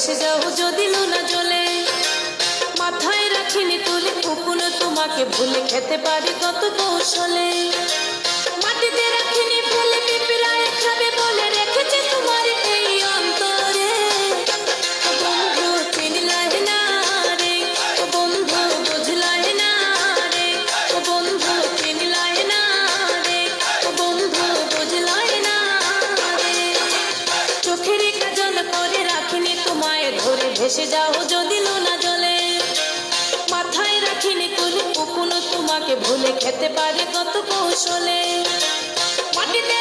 ভেসে যাও যদি লুনা জলে। মাথায় রাখিনি তুলে কুকুন তোমাকে ভুলে খেতে পারি কত কৌশলে। ভেসে যাও যদি লোনা জলে। মাথায় রাখিনি কোন কখনো তোমাকে ভুলে খেতে পারে কত কৌশলে। মাটিতে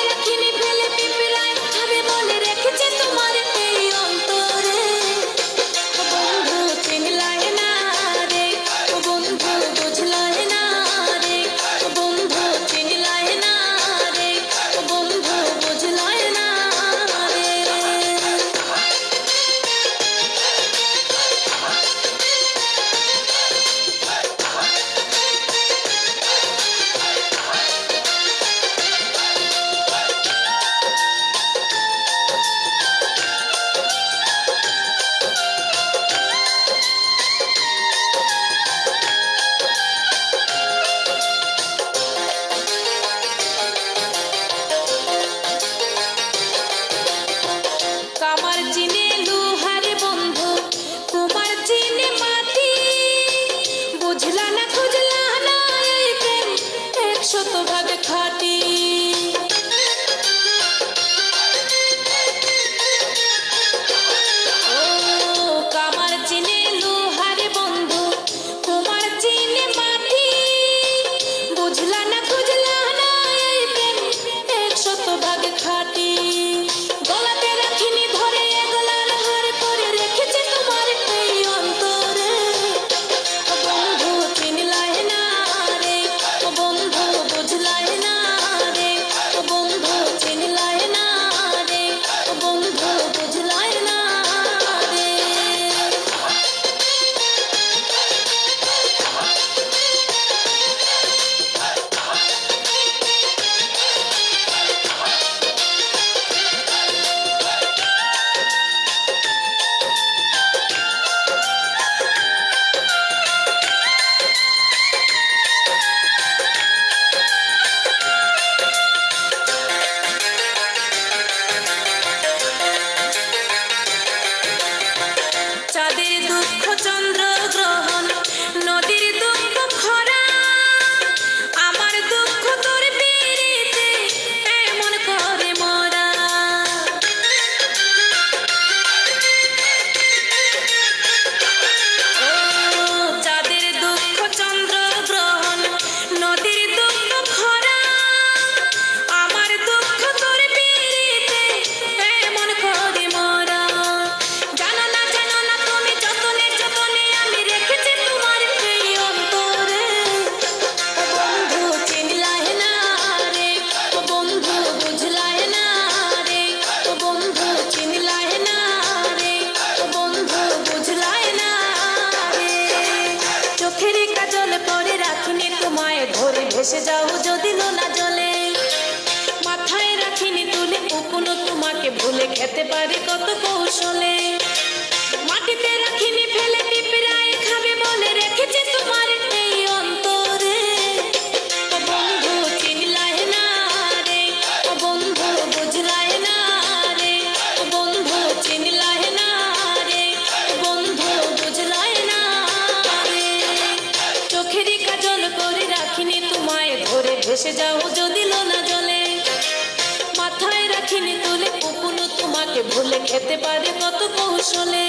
লাগে খাটি ভেসে যাও যদি নোনা জলে। মাথায় রাখিনি তুলে কখনো তোমাকে ভুলে খেতে পারি কত কৌশলে। যেতে পারে কত কৌশলে।